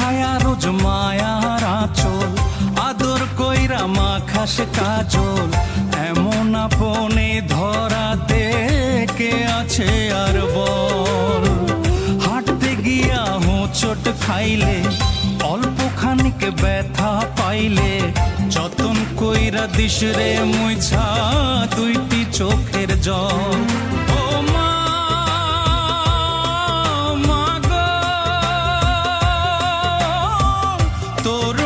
ছায়া রোজ মায়ার আচল। আদর কইরা মা খাস কাজল। এমন আপনে ধরাতে কে আছে আর বল? হাঁটতে গিয়া হোঁচট খাইলে অল্প খানিক ব্যথা পাইলে, যতন কইরা দিস রে মুইছা দুইটি চোখের জল। Doctor